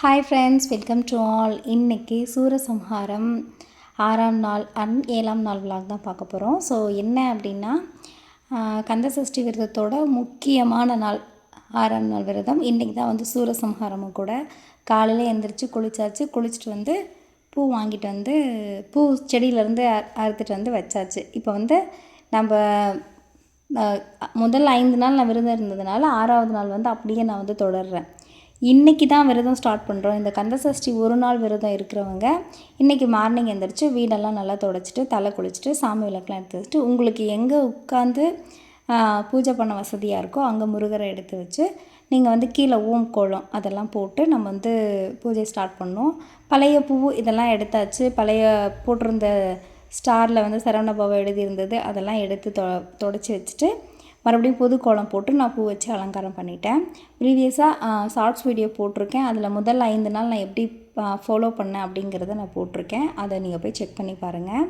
Hi friends welcome to all இன்னைக்கு சூரசம்ஹாரம் ஆறாம் நாள் அன் ஏழாம் நாள் விலாக் தான் பார்க்க போகிறோம் ஸோ என்ன அப்படின்னா கந்த சஷ்டி விரதத்தோட முக்கியமான நாள் ஆறாம் நாள் விரதம். இன்றைக்கி தான் வந்து சூரசம்ஹாரமும் கூட. காலையில் எழுந்திரிச்சு குளிச்சாச்சு. குளிச்சுட்டு வந்து பூ வாங்கிட்டு வந்து பூ செடியிலேருந்து அறுத்துட்டு வந்து வச்சாச்சு. இப்போ வந்து நம்ம முதல் ஐந்து நாள் நான் விரதம் இருந்ததுனால ஆறாவது நாள் வந்து அப்படியே நான் வந்து தொடர்றேன். இன்றைக்கி தான் விரதம் ஸ்டார்ட் பண்ணுறோம் இந்த கந்தசஷ்டி ஒரு நாள் விரதம் இருக்கிறவங்க இன்றைக்கி மார்னிங் எழுந்திரிச்சு வீடெல்லாம் நல்லா தொடச்சிட்டு தலை குளிச்சுட்டு சாமி விளக்கெலாம் எடுத்து வச்சுட்டு உங்களுக்கு எங்கே உட்காந்து பூஜை பண்ண வசதியாக இருக்கோ அங்கே முருகரை எடுத்து வச்சு நீங்கள் வந்து கீழே ஓம் கோலம் அதெல்லாம் போட்டு நம்ம வந்து பூஜை ஸ்டார்ட் பண்ணோம் பழைய பூ இதெல்லாம் எடுத்தாச்சு. பழைய போட்டிருந்த ஸ்டாரில் வந்து சரவணபவம் எழுதியிருந்தது. அதெல்லாம் எடுத்து தொ தொடச்சி வச்சுட்டு மறுபடியும் புது கோலம் போட்டு நான் பூ வச்சு அலங்காரம் பண்ணிட்டேன். ப்ரீவியஸாக ஷார்ட்ஸ் வீடியோ போட்டிருக்கேன். அதில் முதல் ஐந்து நாள் நான் எப்படி ஃபாலோ பண்ணேன் அப்படிங்கிறத நான் போட்டிருக்கேன். அதை நீங்கள் போய் செக் பண்ணி பாருங்கள்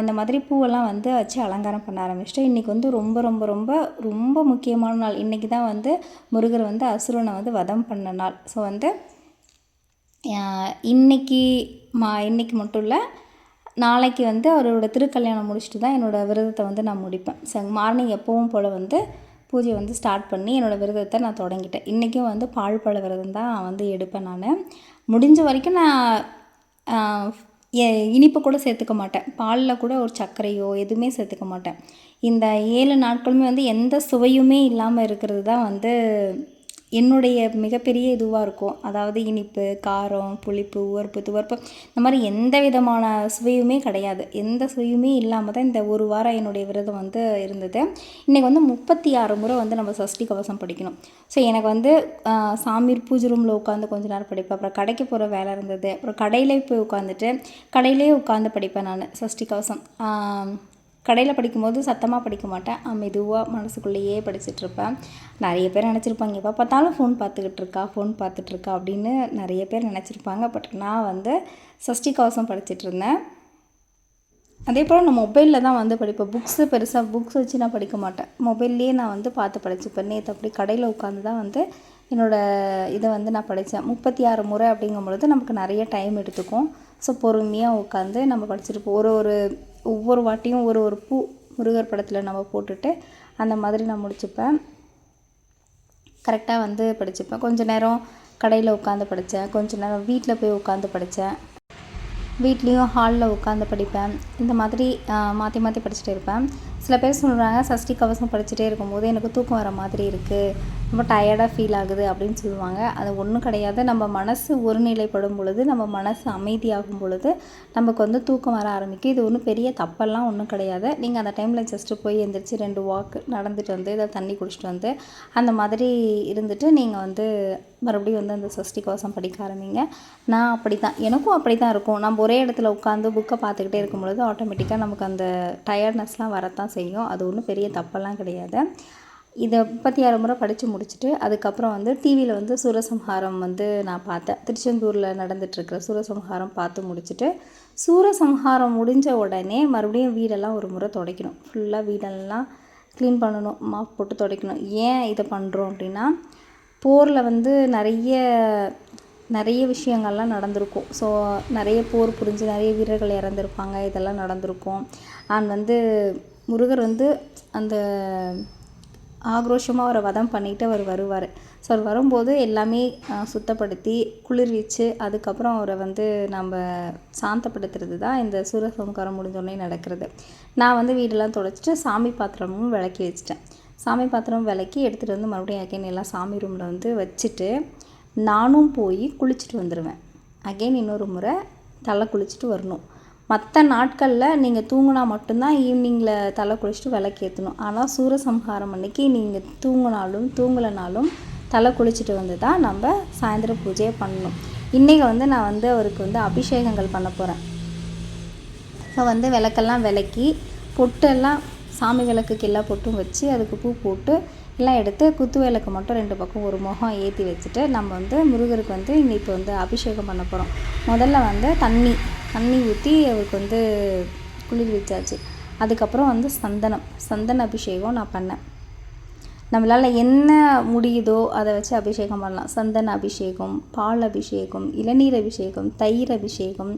இந்த மாதிரி பூவெல்லாம் வந்து வச்சு அலங்காரம் பண்ண ஆரம்பிச்சிட்டேன். இன்றைக்கி வந்து ரொம்ப ரொம்ப ரொம்ப ரொம்ப முக்கியமான நாள். இன்றைக்கி தான் வந்து முருகர் வந்து அசுரனை வந்து வதம் பண்ண நாள். ஸோ வந்து இன்றைக்கி இன்னைக்கு மா இன்னைக்கு மட்டும் இல்லை நாளைக்கு வந்து அவரோட திருக்கல்யாணம் முடிச்சுட்டு தான் என்னோடய விரதத்தை வந்து நான் முடிப்பேன். ச மார்னிங் எப்பவும் போல் வந்து பூஜை வந்து ஸ்டார்ட் பண்ணி என்னோடய விரதத்தை நான் தொடங்கிட்டேன். இன்றைக்கும் வந்து பால் பழ விரதம் தான் வந்து எடுப்பேன் நான். முடிஞ்ச வரைக்கும் நான் எ- இனிப்பு கூட சேர்த்துக்க மாட்டேன். பாலில் கூட ஒரு சர்க்கரையோ எதுவுமே சேர்த்துக்க மாட்டேன். இந்த ஏழு நாட்களுமே வந்து எந்த சுவையுமே இல்லாமல் இருக்கிறது தான் வந்து என்னுடைய மிகப்பெரிய இதுவாக இருக்கும். அதாவது இனிப்பு காரம் புளிப்பு உவர்ப்பு துவர்ப்பு இந்த மாதிரி எந்த விதமான சுவையுமே கிடையாது. எந்த சுவையுமே இல்லாமல் தான் இந்த ஒரு வாரம் என்னுடைய விரதம் வந்து இருந்தது. இன்றைக்கி வந்து முப்பத்தி ஆறு முறை வந்து நம்ம சஷ்டி கவசம் படிக்கணும். ஸோ எனக்கு வந்து சாமி பூஜை ரூமில் உட்காந்து கொஞ்ச நேரம் படிப்பேன். அப்புறம் கடைக்கு போகிற வேலை இருந்தது. அப்புறம் கடையிலே போய் உட்காந்துட்டு கடையிலே உட்காந்து படிப்பேன் நான் சஷ்டி கவசம். கடையில் படிக்கும்போது சத்தமாக படிக்க மாட்டேன். மெதுவாக மனசுக்குள்ளேயே படிச்சுட்டு இருப்பேன். நிறைய பேர் நினச்சிருப்பாங்க எப்போ பார்த்தாலும் ஃபோன் பார்த்துக்கிட்டு இருக்கா ஃபோன் பார்த்துட்டு இருக்கா? அப்படின்னு நிறைய பேர் நினச்சிருப்பாங்க. பட் நான் வந்து சஷ்டி கவசம் படிச்சிட்டு இருந்தேன். அதே போல் நான் மொபைலில் தான் வந்து படிப்பேன். புக்ஸு பெருசாக புக்ஸ் வச்சு நான் படிக்க மாட்டேன். மொபைல்லையே நான் வந்து பார்த்து படிச்சுப்பேன். நேற்று அப்படி கடையில் உட்காந்து தான் வந்து என்னோடய இதை வந்து நான் படித்தேன் முப்பத்தி ஆறு முறை அப்படிங்கும் பொழுது நமக்கு நிறைய டைம் எடுத்துக்கும். ஸோ பொறுமையாக உட்காந்து நம்ம படிச்சிருப்போம். ஒரு ஒரு ஒவ்வொரு வாட்டியும் ஒரு ஒரு பூ முருகர் படத்தில் நம்ம போட்டுட்டு அந்த மாதிரி நான் முடிச்சுப்பேன். கரெக்டாக வந்து படிச்சுப்பேன். கொஞ்ச நேரம் கடையில் உட்காந்து படித்தேன் கொஞ்ச நேரம் வீட்டில் போய் உட்காந்து படித்தேன் வீட்லேயும் ஹாலில் உட்காந்து படிப்பேன். இந்த மாதிரி மாற்றி மாற்றி படிச்சுட்டு இருப்பேன். சில பேர் சொல்கிறாங்க சஷ்டி கவசம் படிச்சுட்டே இருக்கும்போது எனக்கு தூக்கம் வர மாதிரி இருக்குது ரொம்ப டயர்டாக ஃபீல் ஆகுது அப்படின்னு சொல்லுவாங்க. அது ஒன்றும் கிடையாது. நம்ம மனசு ஒருநிலைப்படும் பொழுது நம்ம மனசு அமைதியாகும் பொழுது நமக்கு வந்து தூக்கம் வர ஆரம்பிக்கும். இது ஒன்றும் பெரிய தப்பெல்லாம் ஒன்றும் கிடையாது. நீங்கள் அந்த டைமில் ஜஸ்ட்டு போய் எந்திரிச்சு ரெண்டு வாக் நடந்துட்டு வந்து இதை தண்ணி குடிச்சிட்டு வந்து அந்த மாதிரி இருந்துட்டு நீங்கள் வந்து மறுபடியும் வந்து அந்த சஷ்டி கவசம் படிக்க ஆரம்பிங்க. நான் அப்படி தான் எனக்கும் அப்படி தான் இருக்கும். நம்ம ஒரே இடத்துல உட்காந்து புக்கை பார்த்துக்கிட்டே இருக்கும் பொழுது ஆட்டோமேட்டிக்காக நமக்கு அந்த டயர்ட்னஸ்லாம் வரத்தான் செய்யும். அது ஒன்றும் பெரிய தப்பெல்லாம் கிடையாது. இதை முப்பத்தி ஆறு முறை படித்து முடிச்சுட்டு அதுக்கப்புறம் வந்து டிவியில் வந்து சூரசம்ஹாரம் வந்து நான் பார்த்தேன். திருச்செந்தூரில் நடந்துட்டுருக்கிற சூரசம்ஹாரம் பார்த்து முடிச்சுட்டு சூரசம்ஹாரம் முடிஞ்ச உடனே மறுபடியும் வீடெல்லாம் ஒரு முறை துடைக்கணும். ஃபுல்லாக வீடெல்லாம் க்ளீன் பண்ணணும் மாப் போட்டு துடைக்கணும். ஏன் இதை பண்ணுறோம் அப்படின்னா போரில் வந்து நிறைய நிறைய விஷயங்கள்லாம் நடந்திருக்கும். ஸோ நிறைய போர் புரிஞ்சு நிறைய வீரர்கள் இறந்துருப்பாங்க. இதெல்லாம் நடந்திருக்கும். அண்ட் வந்து முருகர் வந்து அந்த ஆக்ரோஷமாக அவரை வதம் பண்ணிட்டு அவர் வருவார். ஸோ அவர் வரும்போது எல்லாமே சுத்தப்படுத்தி குளிர்விச்சு அதுக்கப்புறம் அவரை வந்து நம்ம சாந்தப்படுத்துறது தான் இந்த சூரசம்காரம் முடிஞ்சோடனே நடக்கிறது. நான் வந்து வீடெல்லாம் துடைச்சிட்டு சாமி பாத்திரமும் விளக்கி வச்சிட்டேன். சாமி பாத்திரம் விளக்கி எடுத்துகிட்டு வந்து மறுபடியும் அகைன் எல்லாம் சாமி ரூமில் வந்து வச்சுட்டு நானும் போய் குளிச்சுட்டு வந்துடுவேன் அகைன் இன்னொரு முறை தலை குளிச்சுட்டு வரணும். மற்ற நாட்களில் நீங்கள் தூங்கினா மட்டும்தான் ஈவினிங்கில் தலை குளிச்சுட்டு விளக்கேற்றணும் ஆனால் சூரசம்ஹாரம் அன்னைக்கு நீங்கள் தூங்கினாலும் தூங்கலைனாலும் தலை குளிச்சுட்டு வந்து தான் நம்ம சாயந்தர பூஜையை பண்ணணும். இன்றைக்கி வந்து நான் வந்து அவருக்கு வந்து அபிஷேகங்கள் பண்ண போகிறேன் ஸோ வந்து விளக்கெல்லாம் விளக்கி பொட்டெல்லாம் சாமி விளக்கு கீழே பொட்டும் வச்சு அதுக்கு பூ போட்டு எல்லாம் எடுத்து குத்து விளக்கு மட்டும் ரெண்டு பக்கம் ஒரு முகம் ஏற்றி வச்சுட்டு நம்ம வந்து முருகருக்கு வந்து இப்போ வந்து அபிஷேகம் பண்ண போகிறோம் முதல்ல வந்து தண்ணி. தண்ணி ஊற்றி அவருக்கு வந்து குளிர் வச்சாச்சு. அதுக்கப்புறம் வந்து சந்தனம் சந்தன அபிஷேகம் நான் பண்ணேன். நம்மளால் என்ன முடியுதோ அதை வச்சு அபிஷேகம் பண்ணலாம். சந்தன அபிஷேகம் பால் அபிஷேகம் இளநீர் அபிஷேகம் தயிர் அபிஷேகம்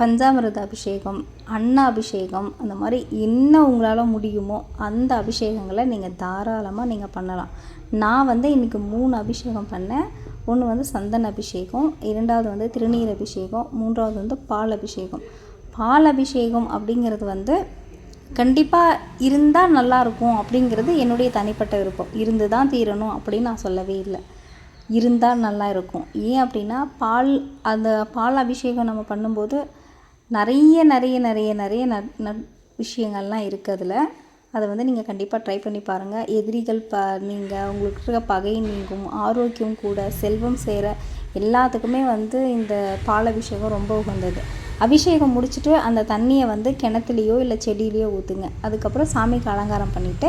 பஞ்சாமிரத அபிஷேகம் அன்ன அபிஷேகம் அந்த மாதிரி என்ன உங்களால் முடியுமோ அந்த அபிஷேகங்களை நீங்கள் தாராளமாக நீங்கள் பண்ணலாம். நான் வந்து இன்றைக்கி மூணு அபிஷேகம் பண்ணேன். ஒன்று வந்து சந்தன அபிஷேகம் இரண்டாவது வந்து திருநீர் அபிஷேகம் மூன்றாவது வந்து பால் அபிஷேகம். பால் அபிஷேகம் அப்படிங்கிறது வந்து கண்டிப்பாக இருந்தால் நல்லாயிருக்கும் அப்படிங்கிறது என்னுடைய தனிப்பட்ட விருப்பம். இருந்து தான் தீரணும் அப்படின்னு நான் சொல்லவே இல்லை. இருந்தால் நல்லா இருக்கும். ஏன் அப்படின்னா பால் அந்த பால் அபிஷேகம் நம்ம பண்ணும்போது நிறைய நிறைய நிறைய நிறைய ந விஷயங்கள்லாம் இருக்குது அதில். அதை வந்து நீங்கள் கண்டிப்பாக ட்ரை பண்ணி பாருங்கள் எதிரிகள் ப நீங்கள் உங்களுக்கு இருக்க பகை நீங்கும் ஆரோக்கியம் கூட செல்வம் சேர எல்லாத்துக்குமே வந்து இந்த பால் அபிஷேகம் ரொம்ப உகந்தது. அபிஷேகம் முடிச்சுட்டு அந்த தண்ணியை வந்து கிணத்துலையோ இல்லை செடியிலையோ ஊற்றுங்க அதுக்கப்புறம் சாமிக்கு அலங்காரம் பண்ணிவிட்டு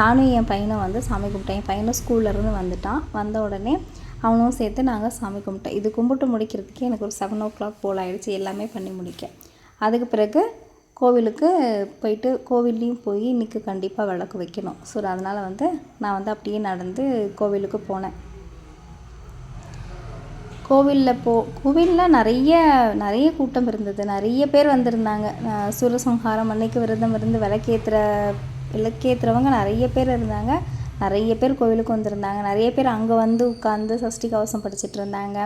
நானும் என் பையனை வந்து சாமி கும்பிட்டேன் என் பையனும் ஸ்கூல்லேருந்து வந்துட்டான். வந்த உடனே அவனும் சேர்த்து நாங்கள் சாமி கும்பிட்டோம். இது கும்பிட்டு முடிக்கிறதுக்கே எனக்கு ஒரு செவன் ஓ கிளாக் போல் ஆகிடுச்சு எல்லாமே பண்ணி முடிக்க. அதுக்கு பிறகு கோவிலுக்கு போயிட்டு கோவில்லையும் போய் இன்றைக்கி கண்டிப்பாக விளக்கு வைக்கணும். ஸோ அதனால் வந்து நான் வந்து அப்படியே நடந்து கோவிலுக்கு போனேன். கோவிலில் போ கோவிலில் நிறைய நிறைய கூட்டம் இருந்தது. நிறைய பேர் வந்திருந்தாங்க. சூரசம்ஹாரம் அன்னைக்கு விரதம் இருந்து விளக்கேற்றுற விளக்கேற்றுறவங்க நிறைய பேர் இருந்தாங்க. நிறைய பேர் கோவிலுக்கு வந்திருந்தாங்க. நிறைய பேர் அங்கே வந்து உட்காந்து சஷ்டி கவசம் படிச்சுட்டு இருந்தாங்க.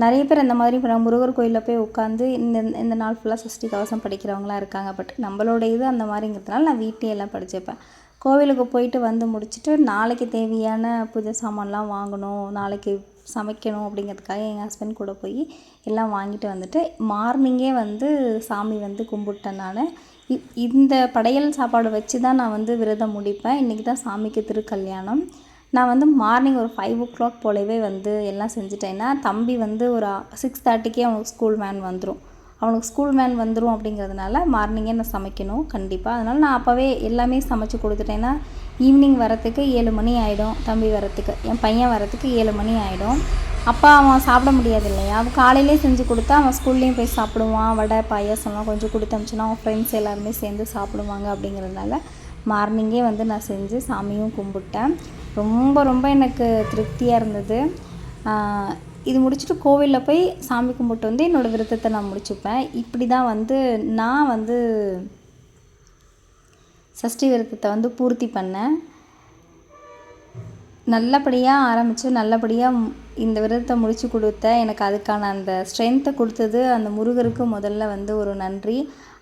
நிறைய பேர் அந்த மாதிரி இப்போ முருகர் கோயிலில் போய் உட்காந்து இந்த இந்த நாள் ஃபுல்லாக சஷ்டி கவசம் படிக்கிறவங்களாம் இருக்காங்க. பட் நம்மளோட இது அந்த மாதிரிங்கிறதுனால நான் வீட்டிலே எல்லாம் படிச்சுப்பேன். கோவிலுக்கு போயிட்டு வந்து முடிச்சுட்டு நாளைக்கு தேவையான பூஜை சாமான்லாம் வாங்கணும் நாளைக்கு சமைக்கணும் அப்படிங்கிறதுக்காக எங்கள் ஹஸ்பண்ட் கூட போய் எல்லாம் வாங்கிட்டு வந்துட்டு மார்னிங்கே வந்து சாமி வந்து கும்பிட்டேன் நான். இந்த படையல் சாப்பாடு வச்சு தான் நான் வந்து விரதம் முடிப்பேன். இன்றைக்கி தான் சாமிக்கு திருக்கல்யாணம். நான் வந்து மார்னிங் ஒரு ஃபைவ் ஓ கிளாக் போலவே வந்து எல்லாம் செஞ்சுட்டேன்னா தம்பி வந்து ஒரு சிக்ஸ் தேர்ட்டிக்கே அவனுக்கு ஸ்கூல் வேன் வந்துடும் அவனுக்கு ஸ்கூல் வேன் வந்துடும் அப்படிங்கிறதுனால மார்னிங்கே நான் சமைக்கணும் கண்டிப்பாக அதனால் நான் அப்போவே எல்லாமே சமைச்சு கொடுத்துட்டேன்னா ஈவினிங் வரத்துக்கு ஏழு மணி ஆகிடும் தம்பி வரத்துக்கு என் பையன் வரத்துக்கு ஏழு மணி ஆகிடும் அப்பா அவன் சாப்பிட முடியாது இல்லையா? அவன் காலையிலே செஞ்சு கொடுத்தா அவன் ஸ்கூல்லேயும் போய் சாப்பிடுவான். வடை பாயாசம்லாம் கொஞ்சம் கொடுத்து அமிச்சுன்னா அவன் ஃப்ரெண்ட்ஸ் எல்லாருமே சேர்ந்து சாப்பிடுவாங்க அப்படிங்கிறதுனால மார்னிங்கே வந்து நான் செஞ்சு சாமியும் கும்பிட்டேன். ரொம்ப ரொம்ப எனக்கு திருப்தியாக இருந்தது. இது முடிச்சுட்டு கோவிலில் போய் சாமி கும்பிட்டு வந்து என்னோடய விரதத்தை நான் முடிச்சுப்பேன். இப்படி தான் வந்து நான் வந்து சஷ்டி விரதத்தை வந்து பூர்த்தி பண்ணேன். நல்லபடியாக ஆரம்பித்து நல்லபடியாக இந்த விரதத்தை முடித்து கொடுத்த எனக்கு அதுக்கான அந்த ஸ்ட்ரென்த்தை கொடுத்தது அந்த முருகருக்கு முதல்ல வந்து ஒரு நன்றி.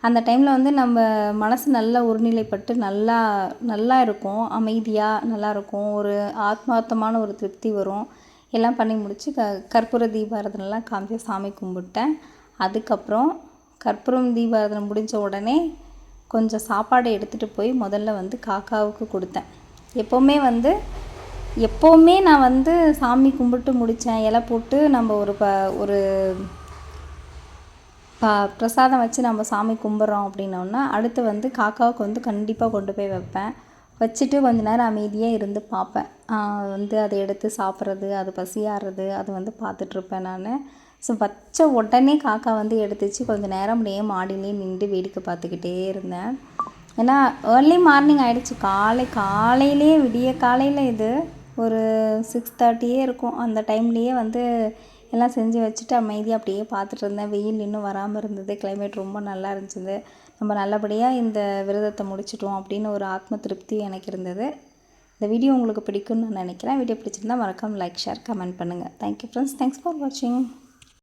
அந்த டைமில் வந்து நம்ம மனசு நல்லா ஒருநிலைப்பட்டு நல்லா நல்லா இருக்கும் அமைதியாக நல்லா இருக்கும் ஒரு ஆத்மார்த்தமான ஒரு திருப்தி வரும். எல்லாம் பண்ணி முடித்து க கற்பூர தீபாரதனைலாம் காமிச்சு சாமி கும்பிட்டேன். அதுக்கப்புறம் கற்பூரம் தீபாரதனை முடிஞ்ச உடனே கொஞ்சம் சாப்பாடு எடுத்துகிட்டு போய் முதல்ல வந்து காக்காவுக்கு கொடுத்தேன். எப்போவுமே வந்து எப்போவுமே நான் வந்து சாமி கும்பிட்டு முடித்தேன் இலை போட்டு நம்ம ஒரு ப ஒரு ப பிரசாதம் வச்சு நம்ம சாமி கும்பிட்றோம் அப்படின்னோன்னா அடுத்து வந்து காக்காவுக்கு வந்து கண்டிப்பாக கொண்டு போய் வைப்பேன். வச்சுட்டு கொஞ்ச நேரம் அமைதியாக இருந்து பார்ப்பேன். வந்து அதை எடுத்து சாப்பிட்றது அது பசியாடுறது அது வந்து பார்த்துட்ருப்பேன் நான். ஸோ வச்ச உடனே காக்கா வந்து எடுத்துச்சு. கொஞ்சம் நேரம் அப்படியே மாடிலேயே நின்று வேடிக்கை பார்த்துக்கிட்டே இருந்தேன். ஏன்னா ஏர்லி மார்னிங் ஆகிடுச்சு காலை காலையிலே விடிய காலையில் இது ஒரு சிக்ஸ் தேர்ட்டியே இருக்கும். அந்த டைம்லேயே வந்து எல்லாம் செஞ்சு வச்சுட்டு அமைதியாக அப்படியே பார்த்துட்டு இருந்தேன். வெயில் இன்னும் வராமல் இருந்தது. கிளைமேட் ரொம்ப நல்லா இருந்துச்சு. நம்ம நல்லபடியாக இந்த விரதத்தை முடிச்சிட்டோம் அப்படின்னு ஒரு ஆத்ம திருப்தி எனக்கு இருந்தது. இந்த வீடியோ உங்களுக்கு பிடிக்கும்னு நான் நினைக்கிறேன். வீடியோ பிடிச்சிருந்தா மறக்காமல் லைக் ஷேர் கமெண்ட் பண்ணுங்கள் thank you friends thanks for வாட்சிங்